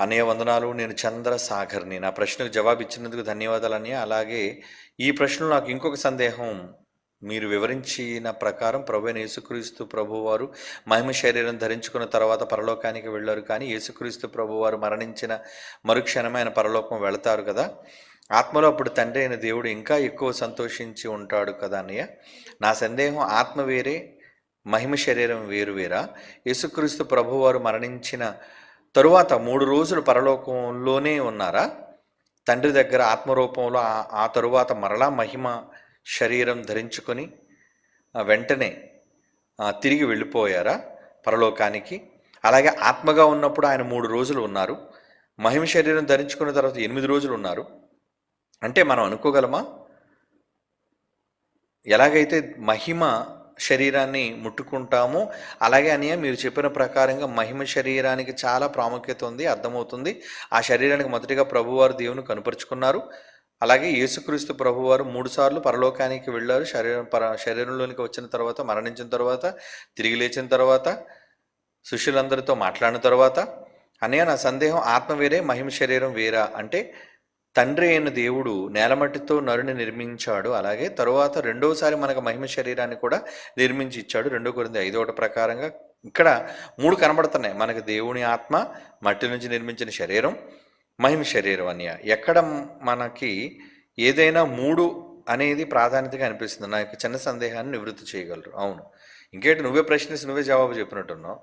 అన్నయ్య వందనాలు నేను చంద్రసాగర్ని. నా ప్రశ్నకు జవాబు ఇచ్చినందుకు ధన్యవాదాలు అన్నయ్య అలాగే ఈ ప్రశ్నలో నాకు ఇంకొక సందేహం. మీరు వివరించిన ప్రకారం ప్రభు యేసుక్రీస్తు ప్రభువారు మహిమ శరీరం ధరించుకున్న తర్వాత పరలోకానికి వెళ్ళారు. కానీ యేసుక్రీస్తు ప్రభువారు మరణించిన మరుక్షణమే ఆయన పరలోకం వెళతారు కదా. ఆత్మలో అప్పుడు తండ్రి అయిన దేవుడు ఇంకా ఎక్కువ సంతోషించి ఉంటాడు కదా అన్నయ్య. నా సందేహం ఆత్మ వేరే మహిమ శరీరం వేరు వేరా. యేసుక్రీస్తు ప్రభువారు మరణించిన తరువాత మూడు రోజులు పరలోకంలోనే ఉన్నారా? తండ్రి దగ్గర ఆత్మరూపంలో ఆ- ఆ తరువాత మరలా మహిమ శరీరం ధరించుకొని వెంటనే తిరిగి వెళ్ళిపోయారా పరలోకానికి? అలాగే ఆత్మగా ఉన్నప్పుడు ఆయన మూడు రోజులు ఉన్నారు. మహిమ శరీరం ధరించుకున్న తర్వాత ఎనిమిది రోజులు ఉన్నారు. అంటే మనం అనుకోగలమా? ఎలాగైతే మహిమ శరీరాన్ని ముట్టుకుంటాము. అలాగే అని మీరు చెప్పిన ప్రకారంగా మహిమ శరీరానికి చాలా ప్రాముఖ్యత ఉంది అర్థమవుతుంది. ఆ శరీరానికి మొదటిగా ప్రభువారు దేవుని కనుపరుచుకున్నారు. అలాగే యేసుక్రీస్తు ప్రభువారు మూడుసార్లు పరలోకానికి వెళ్ళారు. శరీరం పర శరీరంలోనికి వచ్చిన తర్వాత మరణించిన తర్వాత తిరిగి లేచిన తర్వాత శిష్యులందరితో మాట్లాడిన తర్వాత అనే నా సందేహం ఆత్మ వేరే మహిమ శరీరం వేరా? అంటే తండ్రి అయిన దేవుడు నేలమట్టితో నరుని నిర్మించాడు. అలాగే తరువాత రెండోసారి మనకు మహిమ శరీరాన్ని కూడా నిర్మించి ఇచ్చాడు. రెండో కొరింది ఐదోటి ప్రకారంగా ఇక్కడ మూడు కనబడుతున్నాయి. మనకు దేవుని ఆత్మ మట్టి నుంచి నిర్మించిన శరీరం మహిమ శరీరం అన్య ఎక్కడ మనకి ఏదైనా మూడు అనేది ప్రాధాన్యతగా అనిపిస్తుంది. నాకు చిన్న సందేహాన్ని నివృత్తి చేయగలరు. అవును. ఇంకేంటి నువ్వే ప్రశ్నించి నువ్వే జవాబు చెప్పినట్టున్నావు.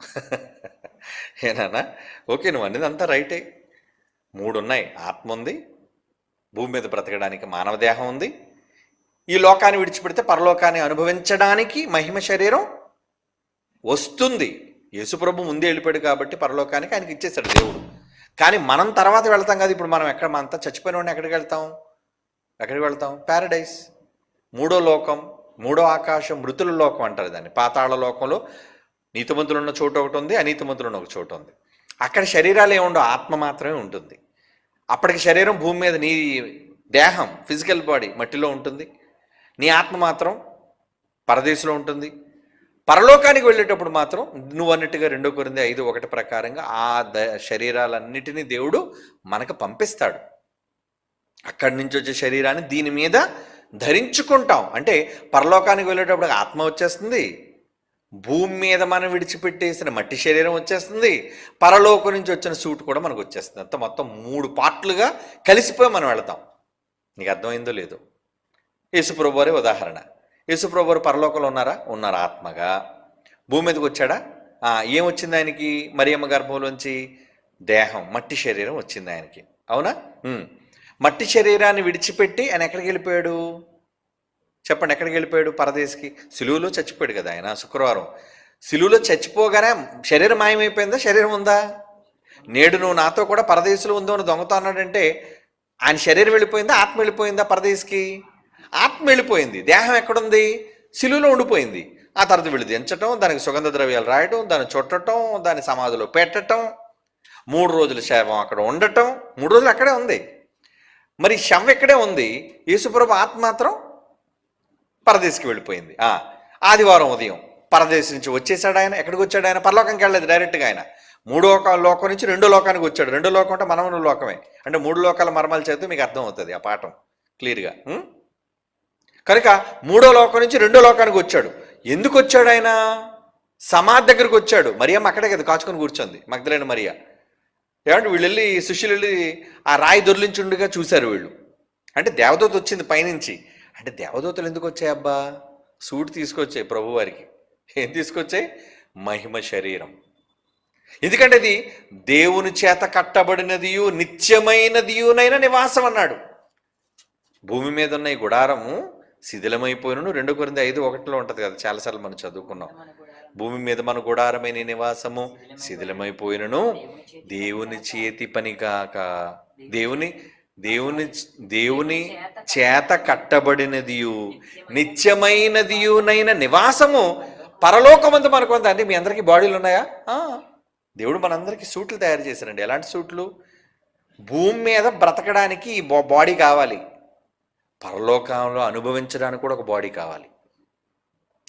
ఏనా ఓకే నువ్వు అనేది అంతా రైటే. మూడు ఉన్నాయి ఆత్మ ఉంది భూమి మీద బ్రతకడానికి మానవ దేహం ఉంది. ఈ లోకాన్ని విడిచిపెడితే పరలోకాన్ని అనుభవించడానికి మహిమ శరీరం వస్తుంది. యేసుప్రభు ముందే వెళ్ళిపోయాడు కాబట్టి పరలోకానికి ఆయనకి ఇచ్చేశాడు దేవుడు. కానీ మనం తర్వాత వెళ్తాం కదా ఇప్పుడు మనం ఎక్కడ మనంతా చచ్చిపోయిన వాడిని ఎక్కడికి వెళ్తాం? ఎక్కడికి వెళ్తాం? ప్యారడైస్ మూడో లోకం మూడో ఆకాశం మృతుల లోకం అంటారు దాన్ని. పాతాళ లోకంలో నీతిమంతులు ఉన్న చోటు ఒకటి ఉంది అనీతిమంతులు ఉన్న ఒక చోటు ఉంది. అక్కడ శరీరాలు ఏముండో ఆత్మ మాత్రమే ఉంటుంది. అప్పటికి శరీరం భూమి మీద నీ దేహం ఫిజికల్ బాడీ మట్టిలో ఉంటుంది. నీ ఆత్మ మాత్రం పరదేశంలో ఉంటుంది. పరలోకానికి వెళ్ళేటప్పుడు మాత్రం నువ్వు అన్నట్టుగా రెండో కొరింది ఐదు ఒకటి ప్రకారంగా ఆ ద శరీరాలన్నిటినీ దేవుడు మనకు పంపిస్తాడు. అక్కడి నుంచి వచ్చే శరీరాన్ని దీని మీద ధరించుకుంటాం. అంటే పరలోకానికి వెళ్ళేటప్పుడు ఆత్మ వచ్చేస్తుంది భూమి మీద మనం విడిచిపెట్టేసిన మట్టి శరీరం వచ్చేస్తుంది పరలోకం నుంచి వచ్చిన సూట్ కూడా మనకు వచ్చేస్తుంది. అంత మొత్తం మూడు పార్ట్లుగా కలిసిపోయి మనం వెళతాం. నీకు అర్థమైందో లేదో? యేసుప్రభు వారి ఉదాహరణ. యేసుప్రభు వారు పరలోకంలో ఉన్నారా? ఉన్నారు ఆత్మగా. భూమి మీదకి వచ్చాడా? ఏమొచ్చింది ఏం వచ్చింది ఆయనకి? మరియమ్మ గర్భంలోంచి? దేహం మట్టి శరీరం వచ్చింది ఆయనకి. అవునా? మట్టి శరీరాన్ని విడిచిపెట్టి ఆయన ఎక్కడికి వెళ్ళిపోయాడు? చెప్పండి ఎక్కడికి వెళ్ళిపోయాడు? పరదేశికి. సిలువులో చచ్చిపోయాడు కదా ఆయన శుక్రవారం. సిలువులో చచ్చిపోగానే శరీరం మాయమైపోయిందా? శరీరం ఉందా? నేడు నువ్వు నాతో కూడా పరదేశులు ఉందో అని దొంగతో అన్నాడంటే ఆయన శరీరం వెళ్ళిపోయిందా? ఆత్మ వెళ్ళిపోయిందా పరదేశికి? ఆత్మ వెళ్ళిపోయింది. దేహం ఎక్కడుంది? సిలువులో ఉండిపోయింది. ఆ తర్వాత వీళ్ళు దించటం దానికి సుగంధ ద్రవ్యాలు రాయటం దాన్ని చుట్టటం దాన్ని సమాధిలో పెట్టటం మూడు రోజుల శవం అక్కడ ఉండటం మూడు రోజులు అక్కడే ఉంది. మరి శవం ఇక్కడే ఉంది? యేసుప్రభు ఆత్మ మాత్రం పరదేశికి వెళ్ళిపోయింది. ఆ, ఆదివారం ఉదయం పరదేశం నుంచి వచ్చేసాడు ఆయన ఎక్కడికి వచ్చాడు ఆయన? పరలోకంకి వెళ్ళలేదు డైరెక్ట్గా ఆయన. మూడో లోకం నుంచి రెండో లోకానికి వచ్చాడు. రెండో లోకం అంటే మనమును లోకమే. అంటే మూడు లోకాల మర్మాలు చేస్తే మీకు అర్థం అవుతుంది ఆ పాఠం క్లియర్గా. కనుక మూడో లోకం నుంచి రెండో లోకానికి వచ్చాడు. ఎందుకు వచ్చాడు ఆయన? సమాధి దగ్గరికి వచ్చాడు. మరియమ్మ అక్కడే కదా కాచుకొని కూర్చోంది మగ్ధులైన మరియా. ఏమంటే వీళ్ళు వెళ్ళి సుశీలు వెళ్ళి ఆ రాయి దొర్లించుండగా చూశారు వీళ్ళు. అంటే దేవదూత వచ్చింది పైనుంచి. అంటే దేవదూతలు ఎందుకు వచ్చాయి అబ్బా? సూట్ తీసుకొచ్చాయి ప్రభువారికి ఏం తీసుకొచ్చాయి? మహిమ శరీరం. ఎందుకంటే అది దేవుని చేత కట్టబడినదియు నిత్యమైనదియునైన నివాసం అన్నాడు. భూమి మీద ఉన్న ఈ గుడారము శిథిలమైపోయినను రెండు కొరింది ఐదు ఒకటిలో ఉంటుంది కదా చాలాసార్లు మనం చదువుకున్నాం. భూమి మీద మన గుడారమైన నివాసము శిథిలమైపోయినను దేవుని చేతి పని కాక దేవుని దేవుని దేవుని చేత కట్టబడినదియు నిత్యమైనదియునైన నివాసము పరలోకమందు మనకు ఉంది. అంటే మీ అందరికీ బాడీలు ఉన్నాయా? దేవుడు మనందరికీ సూట్లు తయారు చేశారండి ఎలాంటి సూట్లు? భూమి మీద బ్రతకడానికి ఈ బా- బాడీ కావాలి. పరలోకంలో అనుభవించడానికి కూడా ఒక బాడీ కావాలి.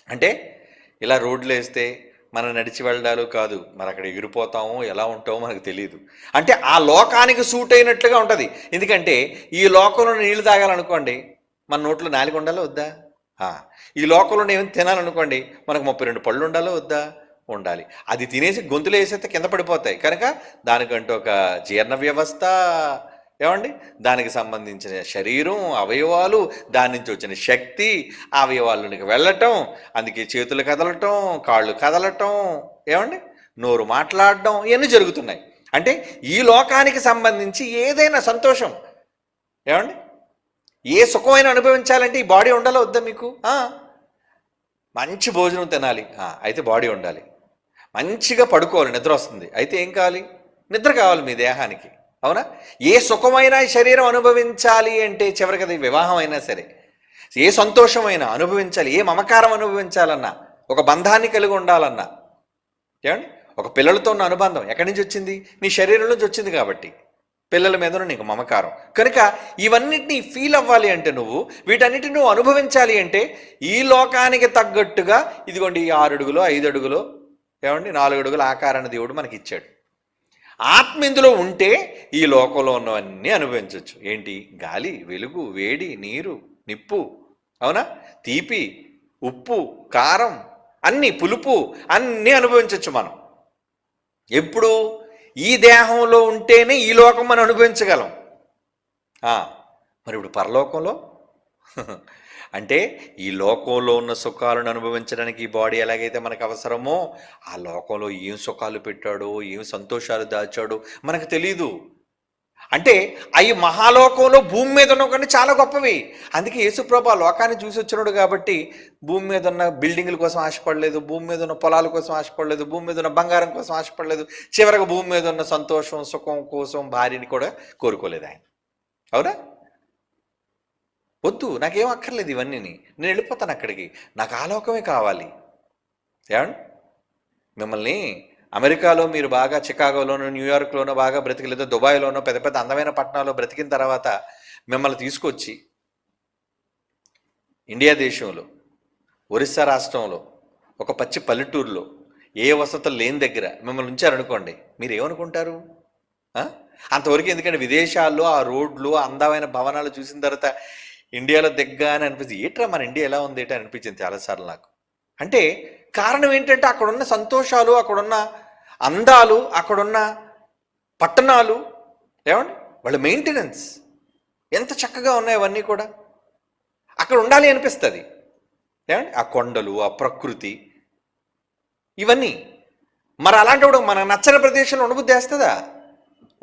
అంటే ఇలా రోడ్లు వేస్తే మనం నడిచి వెళ్ళడాలు కాదు. మరి అక్కడ ఎగిరిపోతామో ఎలా ఉంటామో మనకు తెలియదు అంటే ఆ లోకానికి సూట్ అయినట్లుగా ఉంటుంది. ఎందుకంటే ఈ లోకంలో నీళ్ళు తాగాలనుకోండి మన నోట్లో నాలుగు ఉండాలో వద్దా? ఈ లోకంలో ఏమైనా తినాలనుకోండి మనకు ముప్పై రెండు పళ్ళు ఉండాలో వద్దా? ఉండాలి. అది తినేసి గొంతులు వేసేస్తే కింద పడిపోతాయి. కనుక దానికంటూ ఒక జీర్ణ వ్యవస్థ ఏమండి? దానికి సంబంధించిన శరీరం అవయవాలు దాని నుంచి వచ్చిన శక్తి ఆ అవయవాల్లోనికి వెళ్ళటం అందుకే చేతులు కదలటం కాళ్ళు కదలటం ఏమండి? నోరు మాట్లాడడం ఇవన్నీ జరుగుతున్నాయి. అంటే ఈ లోకానికి సంబంధించి ఏదైనా సంతోషం. ఏమండి? ఏ సుఖమైన అనుభవించాలంటే ఈ బాడీ ఉండాలో వద్దా మీకు? మంచి భోజనం తినాలి. అయితే బాడీ ఉండాలి. మంచిగా పడుకోవాలి నిద్ర వస్తుంది. అయితే ఏం కావాలి? నిద్ర కావాలి మీ దేహానికి. అవునా? ఏ సుఖమైన శరీరం అనుభవించాలి అంటే చివరికి అది వివాహం అయినా సరే ఏ సంతోషమైనా అనుభవించాలి ఏ మమకారం అనుభవించాలన్నా ఒక బంధాన్ని కలిగి ఉండాలన్నా ఏమండి? ఒక పిల్లలతో ఉన్న అనుబంధం ఎక్కడి నుంచి వచ్చింది? నీ శరీరం నుంచి వచ్చింది కాబట్టి. పిల్లల మీద నీకు మమకారం. కనుక ఇవన్నిటిని ఫీల్ అవ్వాలి అంటే నువ్వు వీటన్నిటిని నువ్వు అనుభవించాలి అంటే ఈ లోకానికి తగ్గట్టుగా ఇదిగోండి ఈ ఆరు అడుగులో ఐదు అడుగులో ఏమండి? నాలుగు అడుగుల ఆకారాన్ని దేవుడు మనకి ఇచ్చాడు ఆత్మ ఇందులో ఉంటే ఈ లోకంలో ఉన్నవన్నీ అనుభవించవచ్చు ఏంటి? గాలి వెలుగు వేడి నీరు నిప్పు అవునా? తీపి ఉప్పు కారం అన్ని పులుపు అన్నీ అనుభవించవచ్చు మనం. ఎప్పుడు? ఈ దేహంలో ఉంటేనే ఈ లోకం మనం అనుభవించగలం. మరి ఇప్పుడు పరలోకంలో అంటే ఈ లోకంలో ఉన్న సుఖాలను అనుభవించడానికి ఈ బాడీ ఎలాగైతే మనకు అవసరమో ఆ లోకంలో ఏం సుఖాలు పెట్టాడో ఏం సంతోషాలు దాచాడో మనకు తెలీదు. అంటే అవి మహాలోకంలో భూమి మీద ఉన్న కానీ చాలా గొప్పవి. అందుకే యేసుప్రభ లోకాన్ని చూసి వచ్చినాడు కాబట్టి భూమి మీద ఉన్న బిల్డింగుల కోసం ఆశపడలేదు భూమి మీద ఉన్న పొలాల కోసం ఆశపడలేదు భూమి మీద ఉన్న బంగారం కోసం ఆశపడలేదు. చివరికి భూమి మీద ఉన్న సంతోషం సుఖం కోసం భార్యని కూడా కోరుకోలేదు ఆయన. అవునా? వద్దు నాకేం అక్కర్లేదు ఇవన్నీ నేను వెళ్ళిపోతాను అక్కడికి. నాకు ఆలోకమే కావాలి. ఏమండి? మిమ్మల్ని అమెరికాలో మీరు బాగా చికాగోలోనో న్యూయార్క్లోనో బాగా బ్రతికి లేదా దుబాయ్లోనో పెద్ద పెద్ద అందమైన పట్టణాల్లో బ్రతికిన తర్వాత మిమ్మల్ని తీసుకొచ్చి ఇండియా దేశంలో ఒరిస్సా రాష్ట్రంలో ఒక పచ్చి పల్లెటూరులో ఏ వసతులు లేని దగ్గర మిమ్మల్ని ఉంచారనుకోండి మీరు ఏమనుకుంటారు అంతవరకు ఎందుకంటే విదేశాల్లో ఆ రోడ్లు అందమైన భవనాలు చూసిన తర్వాత ఇండియాలో దగ్గర అని అనిపించింది ఏట్రా మన ఇండియా ఎలా ఉంది ఏంటి అనిపించింది చాలాసార్లు నాకు. అంటే కారణం ఏంటంటే అక్కడున్న సంతోషాలు అక్కడున్న అందాలు అక్కడున్న పట్టణాలు ఏమండి? వాళ్ళ మెయింటెనెన్స్ ఎంత చక్కగా ఉన్నాయి అవన్నీ కూడా అక్కడ ఉండాలి అనిపిస్తుంది. ఏమండి? ఆ కొండలు ఆ ప్రకృతి ఇవన్నీ. మరి అలాంటప్పుడు మనకు నచ్చని ప్రదేశంలో ఉండబుద్ధి వేస్తుందా?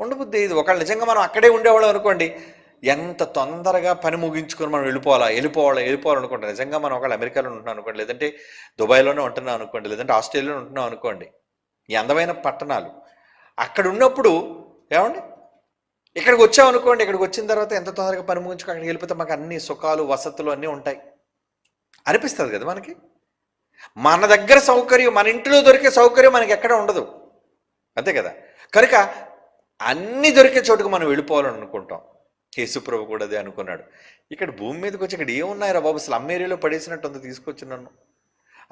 ఉండబుద్ధి. ఇది ఒకళ్ళు నిజంగా మనం అక్కడే ఉండేవాళ్ళం అనుకోండి ఎంత తొందరగా పని ముగించుకొని మనం వెళ్ళిపోవాలా? వెళ్ళిపోవాలా? వెళ్ళిపోవాలనుకోండి నిజంగా మనం ఒకళ్ళు అమెరికాలో ఉంటున్నాం అనుకోండి లేదంటే దుబాయ్లోనే ఉంటున్నాం అనుకోండి లేదంటే ఆస్ట్రేలియాలో ఉంటున్నాం అనుకోండి ఈ అందమైన పట్టణాలు అక్కడ ఉన్నప్పుడు ఏమండి? ఇక్కడికి వచ్చాం అనుకోండి ఇక్కడికి వచ్చిన తర్వాత ఎంత తొందరగా పని ముగించుకో అక్కడికి వెళ్ళిపోతే మాకు అన్ని సుఖాలు వసతులు అన్నీ ఉంటాయి. అనిపిస్తుంది కదా మనకి? మన దగ్గర సౌకర్యం మన ఇంట్లో దొరికే సౌకర్యం మనకి ఎక్కడ ఉండదు. అంతే కదా? కనుక అన్ని దొరికే చోటుకు మనం వెళ్ళిపోవాలని అనుకుంటాం యేసుప్రభు కూడా అదే అనుకున్నాడు. ఇక్కడ భూమి మీదకి వచ్చి ఇక్కడ ఏమున్నాయరా బాబు? స్లమ్ ఏరియాలో పడేసినట్టు ఉంది తీసుకొచ్చి నన్ను.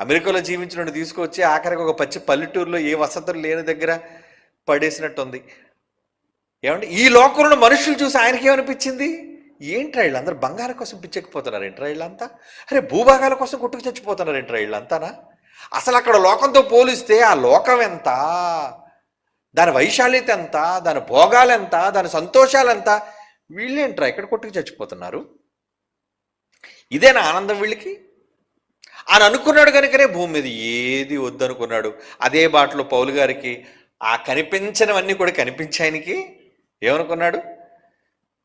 అమెరికాలో జీవించిన తీసుకొచ్చి ఆఖరికి ఒక పచ్చి పల్లెటూరులో ఏ వసతులు లేని దగ్గర పడేసినట్టుంది ఏమంటే ఈ లోకంలో మనుషులు చూసి ఆయనకి ఏమనిపించింది ఏంట్రా వీళ్ళందరూ బంగారం కోసం పిచ్చెక్కిపోతున్నారు ఏంట్రా వీళ్ళంతా? అరే భూభాగాల కోసం కొట్టుకు చచ్చిపోతున్నారు ఏంట్రా వీళ్ళంతానా? అసలు అక్కడ లోకంతో పోలిస్తే ఆ లోకం ఎంత? దాని వైశాల్యత ఎంత? దాని భోగాలు ఎంత? దాని సంతోషాలు ఎంత? వీళ్ళేంట్రా ఇక్కడ కొట్టుకు చచ్చిపోతున్నారు? ఇదేనా ఆనందం వీళ్ళకి? అని అనుకున్నాడు కనుకనే భూమి మీద ఏది వద్దనుకున్నాడు. అదే బాటలో పౌలు గారికి ఆ కనిపించనివన్నీ కూడా కనిపించాయనికి ఏమనుకున్నాడు?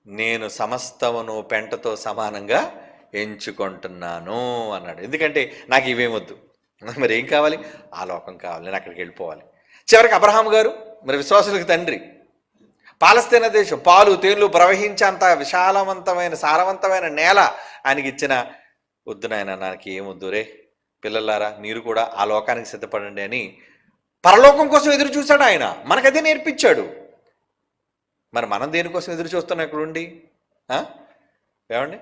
నేను సమస్తమును పెంటతో సమానంగా ఎంచుకుంటున్నాను అన్నాడు. ఎందుకంటే నాకు ఇవేం వద్దు. మరి ఏం కావాలి? ఆ లోకం కావాలి. నేను అక్కడికి వెళ్ళిపోవాలి. చివరికి అబ్రహాం గారు మరి విశ్వాసులకు తండ్రి పాలస్తీన దేశం పాలు తేనెలు ప్రవహించేంత విశాలవంతమైన సారవంతమైన నేల ఆయనకి ఇచ్చిన వద్దు నాయన నాకు ఏమొద్దు రే. పిల్లలారా మీరు కూడా ఆ లోకానికి సిద్ధపడండి అని పరలోకం కోసం ఎదురు చూశాడు ఆయన. మనకదే నేర్పించాడు. మరి మనం దేనికోసం ఎదురు చూస్తున్నాం ఇక్కడుండి? ఏమండి?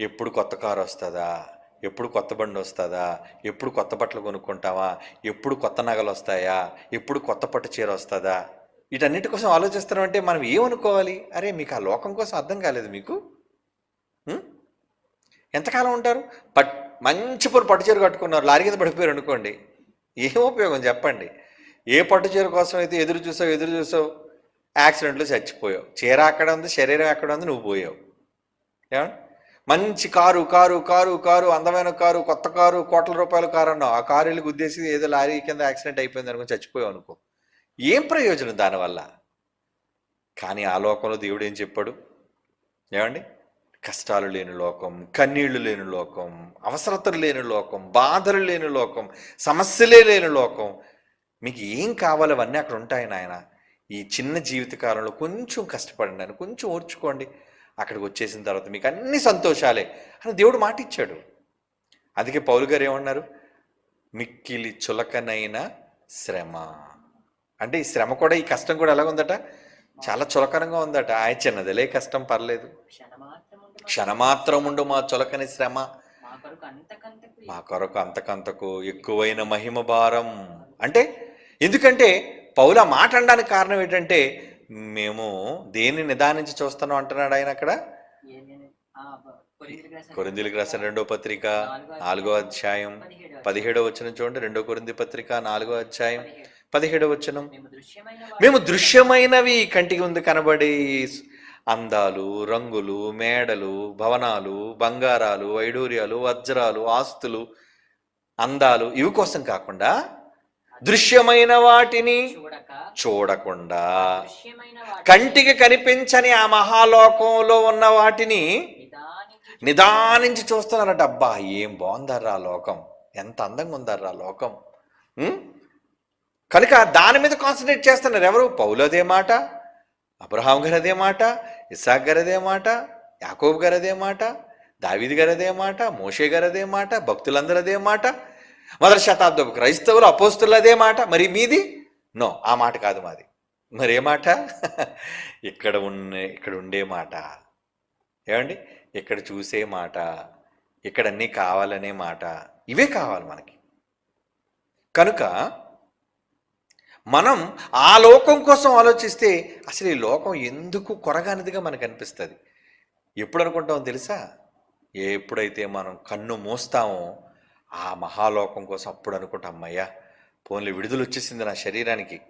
ఎప్పుడు కొత్త కారు వస్తుందా? ఎప్పుడు కొత్త బండి వస్తుందా? ఎప్పుడు కొత్త బట్టలు కొనుక్కుంటావా? ఎప్పుడు కొత్త నగలు వస్తాయా? ఎప్పుడు కొత్త పట్టు చీర వస్తుందా? వీటన్నిటి కోసం ఆలోచిస్తున్నామంటే మనం ఏమనుకోవాలి? అరే మీకు ఆ లోకం కోసం అర్థం కాలేదు మీకు? ఎంతకాలం ఉంటారు? పట్ మంచి పొరు పట్టు చీర కట్టుకున్నారు లారీ కింద పడిపోయారు అనుకోండి. ఏం ఉపయోగం చెప్పండి? ఏ పట్టు చీర కోసం అయితే ఎదురు చూసావు ఎదురు చూసావు? యాక్సిడెంట్లో చచ్చిపోయావు. చీర అక్కడ ఉంది శరీరం ఎక్కడ ఉంది నువ్వు పోయావు. ఏమండి మంచి కారు కారు కారు కారు అందమైన కారు కొత్త కారు కోట్ల రూపాయల కారు అన్నావు. ఆ కారు వెళ్ళి గుద్దేసి ఏదో లారీ కింద యాక్సిడెంట్ అయిపోయింది అనుకో చచ్చిపోయావు అనుకో. ఏం ప్రయోజనం దానివల్ల? కానీ ఆ లోకంలో దేవుడు ఏం చెప్పాడు? ఏమండి? కష్టాలు లేని లోకం కన్నీళ్ళు లేని లోకం అవసరతలు లేని లోకం బాధలు లేని లోకం సమస్యలే లేని లోకం. మీకు ఏం కావాలి? అవన్నీ అక్కడ ఉంటాయి నాయన. ఈ చిన్న జీవిత కాలంలో కొంచెం కష్టపడండి అని కొంచెం ఓర్చుకోండి. అక్కడికి వచ్చేసిన తర్వాత మీకు అన్ని సంతోషాలే. అని దేవుడు మాట ఇచ్చాడు. అందుకే పౌలు గారు ఏమన్నారు? మిక్కిలి చులకనైన శ్రమ. అంటే ఈ శ్రమ కూడా ఈ కష్టం కూడా ఎలా ఉందట? చాలా చులకనంగా ఉందట. ఆయన చిన్నదిలే కష్టం పర్లేదు. క్షణమాత్రం ఉండు మా చులకని శ్రమ. మా కొరకు అంతకంతకు ఎక్కువైన మహిమ భారం. అంటే ఎందుకంటే పౌల మాట అనడానికి కారణం ఏంటంటే మేము దేన్ని నిదానించి చూస్తున్నాం అంటున్నాడు ఆయన అక్కడ? ఏమేమి- రాసిన కొరిందీలకు రాసిన రెండో పత్రిక నాలుగో అధ్యాయం పదిహేడో వచ్చిన చూడండి. రెండో కొరింది పత్రిక నాలుగో అధ్యాయం పదిహేడు. వచనం మేము దృశ్యమైనవి కంటికి ముందు కనబడే అందాలు రంగులు మేడలు భవనాలు బంగారాలు వైడూర్యాలు వజ్రాలు ఆస్తులు అందాలు ఇవి కోసం కాకుండా దృశ్యమైన వాటిని చూడక చూడకుండా కంటికి కనిపించని ఆ మహాలోకంలో ఉన్న వాటిని నిదానించి చూస్తున్నారట అబ్బా ఏం బాగుందర్రా లోకం ఎంత అందంగా ఉందర్రా లోకం? కనుక దాని మీద కాన్సన్ట్రేట్ చేస్తున్నారు ఎవరు? పౌలు అదే మాట అబ్రహాం గారు అదే మాట ఇసాక్ గారు అదే మాట యాకోబ్ గారు అదే మాట దావీద్ గారు అదే మాట మోషే గారు అదే మాట భక్తులందరూ అదే మాట మొదటి శతాబ్దపు క్రైస్తవులు అపోస్తులు అదే మాట. మరి మీది? నో ఆ మాట కాదు మాది. మరి ఏ మాట? ఇక్కడ ఉండే ఇక్కడ ఉండే మాట. ఏమండి? ఇక్కడ చూసే మాట ఇక్కడన్నీ కావాలనే మాట. ఇవే కావాలి మనకి. కనుక మనం ఆ లోకం కోసం ఆలోచిస్తే అసలు ఈ లోకం ఎందుకు కొరగానిదిగా మనకు అనిపిస్తుంది? ఎప్పుడు అనుకుంటామో తెలుసా? ఎప్పుడైతే మనం కన్ను మూస్తామో ఆ మహాలోకం కోసం అప్పుడు అనుకుంటాం అమ్మయ్యా పోన్లే విడుదల వచ్చేసింది నా శరీరానికి.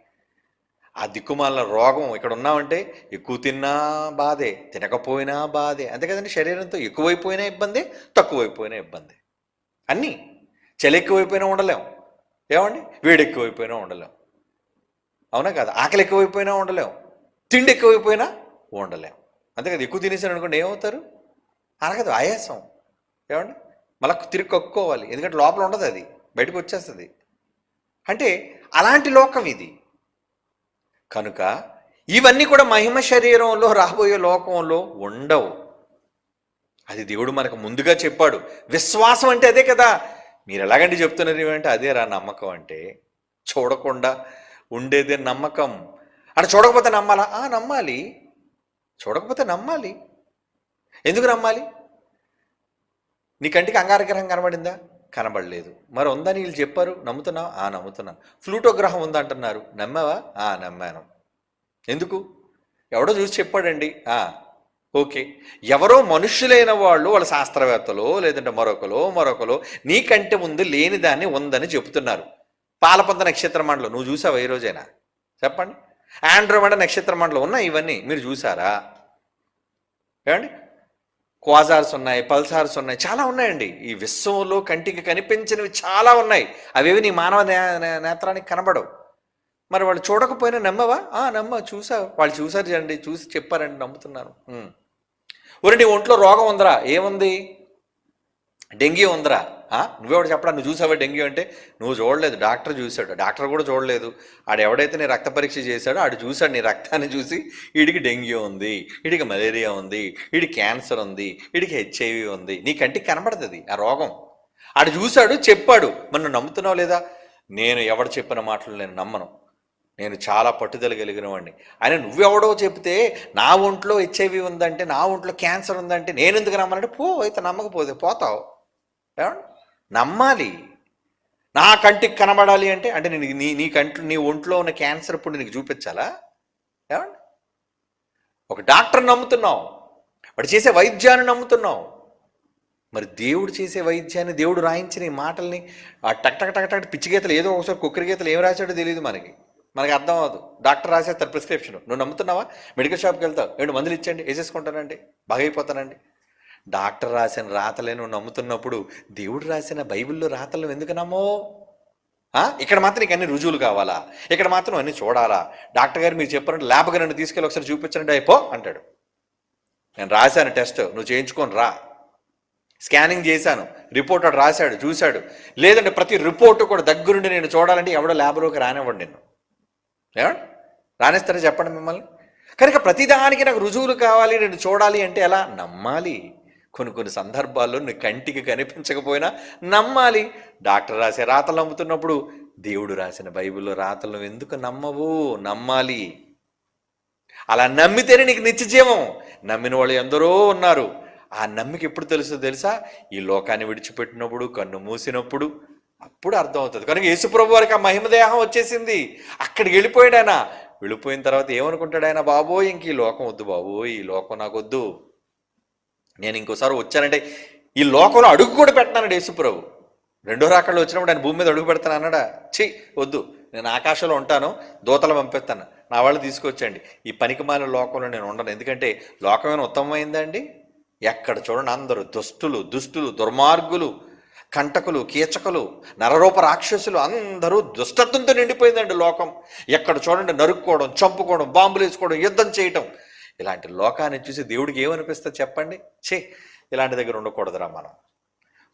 ఆ దిక్కుమాల రోగం ఇక్కడ ఉన్నామంటే ఎక్కువ తిన్నా బాధే తినకపోయినా బాధే. అంతే కదండి శరీరంతో ఎక్కువైపోయినా ఇబ్బంది తక్కువైపోయినా ఇబ్బంది. అన్నీ. చలి ఎక్కువైపోయినా ఉండలేం. ఏమండి? వేడి ఎక్కువైపోయినా ఉండలేం. అవునా కదా. ఆకలి ఎక్కువైపోయినా ఉండలేం. తిండి ఎక్కువైపోయినా ఉండలేం. అంతే కదా. ఎక్కువ తినేసారు అనుకోండి ఏమవుతారు? అనగదు ఆయాసం. ఏమండి? మళ్ళీ తిరిగి కక్కుకోవాలి. ఎందుకంటే లోపల ఉండదు అది. బయటకు వచ్చేస్తుంది. అంటే అలాంటి లోకం ఇది. కనుక ఇవన్నీ కూడా మహిమ శరీరంలో రాబోయే లోకంలో ఉండవు. అది దేవుడు మనకు ముందుగా చెప్పాడు. విశ్వాసం అంటే అదే కదా. మీరు ఎలాగండి చెప్తున్నారు ఏమంటే అదే రా నమ్మకం అంటే. చూడకుండా ఉండేదే నమ్మకం. అక్కడ చూడకపోతే నమ్మాలా? ఆ నమ్మాలి. చూడకపోతే నమ్మాలి. ఎందుకు నమ్మాలి? నీ కంటికి అంగారగ్రహం కనబడిందా? కనబడలేదు. మరి ఉందని వీళ్ళు చెప్పారు? నమ్ముతున్నావా? ఆ నమ్ముతున్నాను. ఫ్లూటో గ్రహం ఉందంటున్నారు నమ్మావా? ఆ నమ్మాను. ఎందుకు? ఎవడో చూసి చెప్పాడండి. ఆ ఓకే. ఎవరో మనుషులైన వాళ్ళు వాళ్ళ శాస్త్రవేత్తలో లేదంటే మరొకలో మరొకలో నీకంటే ముందు లేని దాన్ని ఉందని చెబుతున్నారు పాలపంత నక్షత్ర మండలం. నువ్వు చూసావా ఈ రోజైనా? చెప్పండి. ఆండ్రోమేడ నక్షత్ర మండలం ఉన్నాయి ఇవన్నీ. మీరు చూసారా? ఏమండి? క్వాజార్స్ ఉన్నాయి పల్సార్స్ ఉన్నాయి చాలా ఉన్నాయండి. ఈ విశ్వంలో కంటికి కనిపించినవి చాలా ఉన్నాయి. అవేవి నీ మానవ నే- నేత్రానికి కనబడవు. మరి వాళ్ళు చూడకపోయినా నమ్మవా? ఆ నమ్మ చూసా. వాళ్ళు చూసారు చూడండి చూసి చెప్పారండి నమ్ముతున్నాను. ఒరే నీ ఒంట్లో రోగం ఉందిరా. ఏముంది? డెంగ్యూ ఉందిరా. నువ్వెవడు చెప్పడా? నువ్వు చూసావా డెంగ్యూ అంటే? నువ్వు చూడలేదు. డాక్టర్ చూశాడు. డాక్టర్ కూడా చూడలేదు. ఆడు ఎవడైతే నీ రక్త పరీక్ష చేశాడో ఆడు చూశాడు నీ రక్తాన్ని చూసి వీడికి డెంగ్యూ ఉంది వీడికి మలేరియా ఉంది వీడికి క్యాన్సర్ ఉంది వీడికి హెచ్ఐవి ఉంది. నీ కంటికి కనబడుతుంది ఆ రోగం. ఆడు చూశాడు చెప్పాడు. మరి నువ్వు నమ్ముతున్నావు లేదా? నేను ఎవడు చెప్పిన మాటలు నేను నమ్మను. నేను చాలా పట్టుదల కలిగిన వాడిని. ఆయన నువ్వెవడో చెప్తే నా ఒంట్లో హెచ్ఐవి ఉందంటే నా ఒంట్లో క్యాన్సర్ ఉందంటే నేను ఎందుకు నమ్మనంటే పో అయితే నమ్మకపోతే పోతావు. ఏమండి? నమ్మాలి. నా కంటికి కనబడాలి అంటే అంటే నేను నీ నీ కంటి నీ ఒంట్లో ఉన్న క్యాన్సర్ ఇప్పుడు నీకు చూపించాలా? ఏమండి? ఒక డాక్టర్ నమ్ముతున్నావు. వాడు చేసే వైద్యాన్ని నమ్ముతున్నావు. మరి దేవుడు చేసే వైద్యాన్ని దేవుడు రాయించిన ఈ మాటల్ని ఆ టక్ టక్ టక్ టక్ పిచ్చి గీతలు ఏదో ఒకసారి కుక్కరి గీతలు ఏం రాశాడో తెలియదు మనకి. మనకి అర్థం అవ్వదు. డాక్టర్ రాసేస్తారు ప్రిస్క్రిప్షన్. నువ్వు నమ్ముతున్నావా? మెడికల్ షాప్కి వెళ్తావు. రెండు మందులు ఇచ్చండి వేసేసుకుంటానండి బాగైపోతానండి. డాక్టర్ రాసిన రాతలే నువ్వు నమ్ముతున్నప్పుడు దేవుడు రాసిన బైబిల్లో రాతలు ఎందుకు నమ్మో ఇక్కడ మాత్రం నీకు అన్ని రుజువులు కావాలా? ఇక్కడ మాత్రం అన్ని చూడాలా? డాక్టర్ గారు మీరు చెప్పారంటే ల్యాబ్గా నన్ను తీసుకెళ్ళి ఒకసారి చూపించండి అయిపో అంటాడు. నేను రాశాను టెస్ట్ నువ్వు చేయించుకొని రా. స్కానింగ్ చేశాను రిపోర్ట్ అటు రాశాడు చూశాడు. లేదంటే ప్రతి రిపోర్టు కూడా దగ్గరుండి నేను చూడాలంటే ఎవడో ల్యాబ్లోకి రానివ్వండి నేను ఏమండి? రాణిస్తారా చెప్పండి మిమ్మల్ని? కనుక ప్రతిదానికి నాకు రుజువులు కావాలి నేను చూడాలి అంటే ఎలా? నమ్మాలి. కొన్ని కొన్ని సందర్భాల్లో నీ కంటికి కనిపించకపోయినా నమ్మాలి. డాక్టర్ రాసే రాతలు నమ్ముతున్నప్పుడు దేవుడు రాసిన బైబిల్లో రాతలు ఎందుకు నమ్మవు? నమ్మాలి. అలా నమ్మితేనే నీకు నిత్య జీవం నమ్మిన వాళ్ళు ఎందరో ఉన్నారు. ఆ నమ్మిక ఎప్పుడు తెలుస్తుందో తెలుసా? ఈ లోకాన్ని విడిచిపెట్టినప్పుడు కన్ను మూసినప్పుడు అప్పుడు అర్థమవుతుంది. కనుక యేసుప్రభు వారికి ఆ మహిమదేహం వచ్చేసింది. అక్కడికి వెళ్ళిపోయాడు ఆయన. వెళ్ళిపోయిన తర్వాత ఏమనుకుంటాడు ఆయన? బాబోయ్ ఇంక ఈ లోకం వద్దు బాబోయ్ ఈ లోకం నాకు వద్దు. నేను ఇంకోసారి వచ్చానంటే ఈ లోకంలో అడుగు కూడా పెట్టినాడు యేసుప్రభు రెండో రాకళ్ళు వచ్చినప్పుడు ఆయన భూమి మీద అడుగు పెడతాను అన్నాడా? ఛీ వద్దు. నేను ఆకాశంలో ఉంటాను దూతలు పంపిస్తాను. నా వాళ్ళు తీసుకొచ్చండి. ఈ పనికిమాల లోకంలో నేను ఉండను. ఎందుకంటే లోకమైన ఉత్తమమైందండి ఎక్కడ చూడండి అందరూ దుష్టులు దుష్టులు దుర్మార్గులు కంటకులు కీచకులు నరరూప రాక్షసులు అందరూ దుష్టత్వంతో నిండిపోయిందండి లోకం. ఎక్కడ చూడండి నరుక్కోవడం చంపుకోవడం బాంబులు వేసుకోవడం యుద్ధం చేయటం. ఇలాంటి లోకాన్ని చూసి దేవుడికి ఏమనిపిస్తుంది చెప్పండి? ఛే ఇలాంటి దగ్గర ఉండకూడదురా మనం.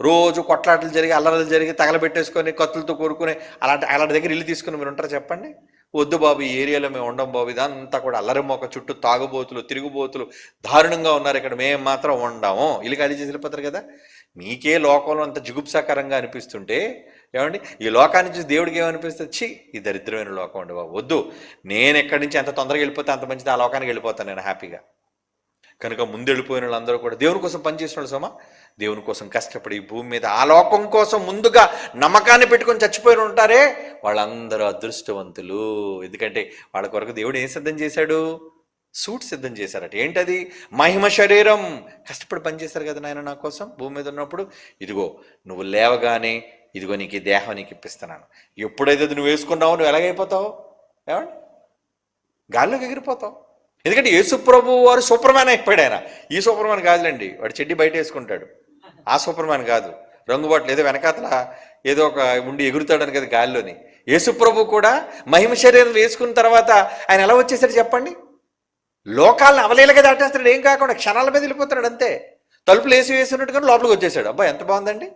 రోజు కొట్లాటలు జరిగి అల్లరలు జరిగి తగలబెట్టేసుకొని కత్తులతో కోరుకుని అలాంటి అలాంటి దగ్గర ఇల్లు తీసుకుని మీరు ఉంటారు చెప్పండి? వద్దు బాబు ఈ ఏరియాలో మేము ఉండం బాబు ఇదంతా కూడా అల్లరి మొక్క చుట్టూ తాగుబోతులు తిరుగుబోతులు దారుణంగా ఉన్నారు. ఇక్కడ మేము మాత్రం ఉండము ఇల్లు ఖాళీ చేసి వెళ్ళిపోతారు కదా? మీకే లోకంలో అంత జిగుప్సాకరంగా అనిపిస్తుంటే ఏమండి? ఈ లోకాన్ని చూసి దేవుడికి ఏమనిపిస్తుంది? ఛీ ఈ దరిద్రమైన లోకం అండి బాబు. వద్దు. నేను ఎక్కడి నుంచి ఎంత తొందరగా వెళ్ళిపోతే అంత మంచిది ఆ లోకానికి వెళ్ళిపోతాను నేను హ్యాపీగా. కనుక ముందు వెళ్ళిపోయిన వాళ్ళందరూ కూడా దేవుని కోసం పనిచేసిన వాళ్ళు సోమా? దేవుని కోసం కష్టపడి భూమి మీద ఆ లోకం కోసం ముందుగా నమ్మకాన్ని పెట్టుకొని చచ్చిపోయిన ఉంటారే? వాళ్ళందరూ అదృష్టవంతులు. ఎందుకంటే వాళ్ళ కొరకు దేవుడు ఏం సిద్ధం చేశాడు? సూట్ సిద్ధం చేశారట. ఏంటది? మహిమ శరీరం. కష్టపడి పనిచేశారు కదా నాయన నా కోసం? భూమి మీద ఉన్నప్పుడు ఇదిగో నువ్వు లేవగానే ఇదిగో నీకు ఈ దేహం నీకు ఇప్పిస్తున్నాను. ఎప్పుడైతే నువ్వు వేసుకున్నావో నువ్వు ఎలాగైపోతావు? ఏమండి? గాల్లోకి ఎగిరిపోతావు. ఎందుకంటే యేసుప్రభు వారు సూపర్మ్యాన్ అయిపోయాడు ఆయన. ఈ సూపర్మ్యాన్ కాదులేండి. వాడు చెడ్డి బయట వేసుకుంటాడు. ఆ సూపర్మ్యాన్ కాదు. రంగుబాట్లు ఏదో వెనకాతల ఏదో ఒక ఉండి ఎగురుతాడని కదా గాల్లోని. యేసుప్రభు కూడా మహిమ శరీరం వేసుకున్న తర్వాత ఆయన ఎలా వచ్చేసాడు చెప్పండి? లోకాలను అవలేలగా దాటేస్తాడు. ఏం కాకుండా క్షణాల మీద వెళ్ళిపోతాడు అంతే. తలుపులు వేసి వేసినట్టుగా లోపలికి వచ్చేసాడు. అబ్బా ఎంత బాగుందండి.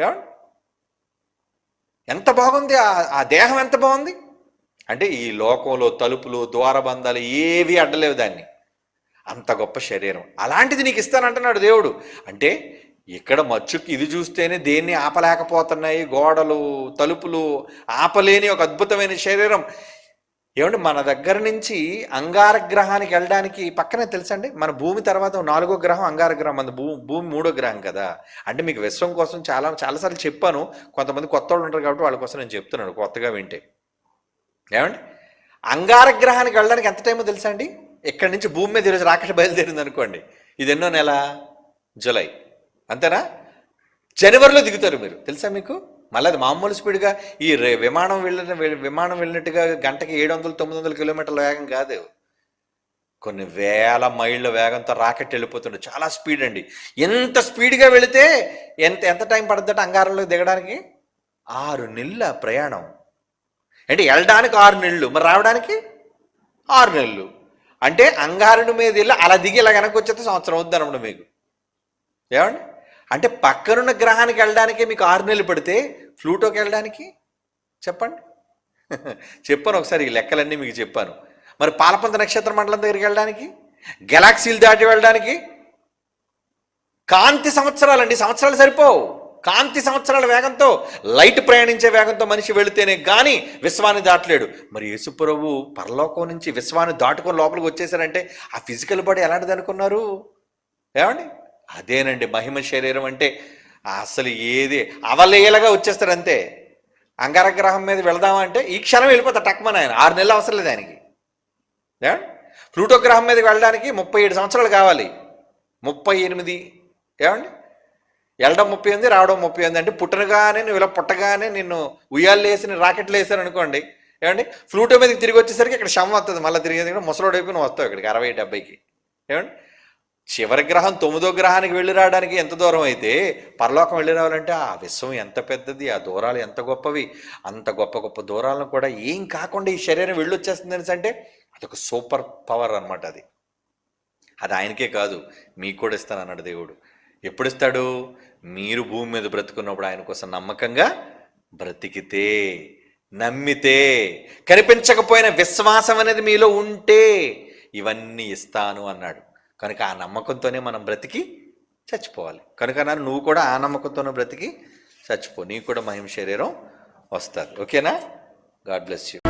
ఏమండి? ఎంత బాగుంది? ఆ- దేహం ఎంత బాగుంది? అంటే ఈ లోకంలో తలుపులు ద్వారబంధాలు ఏవి అడ్డలేవు దాన్ని. అంత గొప్ప శరీరం. అలాంటిది నీకు ఇస్తానంటున్నాడు దేవుడు. అంటే ఇక్కడ మచ్చుకి ఇది చూస్తేనే దేన్ని ఆపలేకపోతున్నాయి? గోడలు తలుపులు ఆపలేని ఒక అద్భుతమైన శరీరం. ఏమంటే మన దగ్గర నుంచి అంగార గ్రహానికి వెళ్ళడానికి పక్కనే తెలుసండి? మన భూమి తర్వాత నాలుగో గ్రహం అంగార గ్రహం మన భూమి భూమి మూడో గ్రహం కదా? అంటే మీకు విశ్వం కోసం చాలా చాలాసార్లు చెప్పాను. కొంతమంది కొత్త వాళ్ళు ఉంటారు కాబట్టి వాళ్ళ కోసం నేను చెప్తున్నాను కొత్తగా వింటే. ఏమండి? అంగార గ్రహానికి వెళ్ళడానికి ఎంత టైమో తెలుసా అండి? ఇక్కడి నుంచి భూమి మీద ఈరోజు రాకెట్ బయలుదేరింది అనుకోండి. ఇది ఎన్నో నెల? జూలై. అంతేనా? జనవరిలో దిగుతారు మీరు. తెలుసా మీకు? మళ్ళీ అది మామూలు స్పీడ్గా ఈ విమానం వెళ్ళిన విమానం వెళ్ళినట్టుగా గంటకి ఏడు వందలు తొమ్మిది వందల కిలోమీటర్ల వేగం కాదు. కొన్ని వేల మైళ్ళ వేగంతో రాకెట్ వెళ్ళిపోతుండే. చాలా స్పీడ్ అండి. ఎంత స్పీడ్గా వెళితే ఎంత ఎంత టైం పడుతుందంటే అంగారంలో దిగడానికి? ఆరు నెలల ప్రయాణం. అంటే వెళ్ళడానికి ఆరు నెలలు. మరి రావడానికి? ఆరు నెలలు. అంటే అంగారుని మీద వెళ్ళి అలా దిగి ఇలా వెనక్కి వచ్చేస్తే సంవత్సరం అవుద్ది అనమాట మీకు. ఏమండి? అంటే పక్కనున్న గ్రహానికి వెళ్ళడానికి మీకు ఆరు నెలలు పడితే ఫ్లూటోకి వెళ్ళడానికి? చెప్పండి. చెప్పాను ఒకసారి ఈ లెక్కలన్నీ మీకు చెప్పాను. మరి పాలపంత నక్షత్ర మండలం దగ్గరికి వెళ్ళడానికి? గెలాక్సీలు దాటి వెళ్ళడానికి? కాంతి సంవత్సరాలండి సంవత్సరాలు సరిపోవు. కాంతి సంవత్సరాల వేగంతో లైట్ ప్రయాణించే వేగంతో మనిషి వెళితేనే కానీ విశ్వాన్ని దాటలేడు. మరి యేసుప్రభు పరలోకం నుంచి విశ్వాన్ని దాటుకొని లోపలికి వచ్చేసారంటే ఆ ఫిజికల్ బాడీ ఎలాంటిది అనుకున్నారు? ఏమండి? అదేనండి మహిమ శరీరం అంటే అసలు ఏది అవలేలగా వచ్చేస్తాడు అంతే. అంగారగ్రహం మీద వెళదామంటే ఈ క్షణం వెళ్ళిపోతా టక్మన్ ఆయన ఆరు నెలలు అవసరం లేదు ఆయనకి. ప్లూటో గ్రహం మీదకి వెళ్ళడానికి ముప్పై ఏడు సంవత్సరాలు కావాలి. ముప్పై ఎనిమిది. ఏమండి? వెళ్ళడం ముప్పై ఎనిమిది రావడం ముప్పై ఎనిమిది అంటే పుట్టనగానే నువ్వు ఇలా పుట్టగానే నిన్ను ఉయ్యాలు వేసి రాకెట్లు వేసాను అనుకోండి. ఏమండి? ఫ్లూటో మీదకి తిరిగి వచ్చేసరికి ఇక్కడ శమ వస్తుంది మళ్ళీ తిరిగి కూడా ముసలోడు అయిపోయి నువ్వు వస్తావు ఇక్కడికి అరవై డెబ్బైకి. ఏమండి? చివరి గ్రహం తొమ్మిదో గ్రహానికి వెళ్ళి రావడానికి ఎంత దూరం అయితే పరలోకం వెళ్ళి రావాలంటే ఆ విశ్వం ఎంత పెద్దది ఆ దూరాలు ఎంత గొప్పవి అంత గొప్ప గొప్ప దూరాలను కూడా ఏం కాకుండా ఈ శరీరం వెళ్ళొచ్చేస్తుంది అనేసి అంటే అదొక సూపర్ పవర్ అన్నమాట అది. అది ఆయనకే కాదు మీకు కూడా ఇస్తాను అన్నాడు దేవుడు. ఎప్పుడు ఇస్తాడు మీరు భూమి మీద బ్రతుకున్నప్పుడు ఆయన కోసం నమ్మకంగా బ్రతికితే నమ్మితే కనిపించకపోయిన విశ్వాసం అనేది మీలో ఉంటే ఇవన్నీ ఇస్తాను అన్నాడు. కనుక ఆ నమ్మకంతోనే మనం బ్రతికి చచ్చిపోవాలి. కనుక నన్ను నువ్వు కూడా ఆ నమ్మకంతోనే బ్రతికి చచ్చిపో. నీకు కూడా మహిమ శరీరం వస్తారు ఓకేనా? God bless you.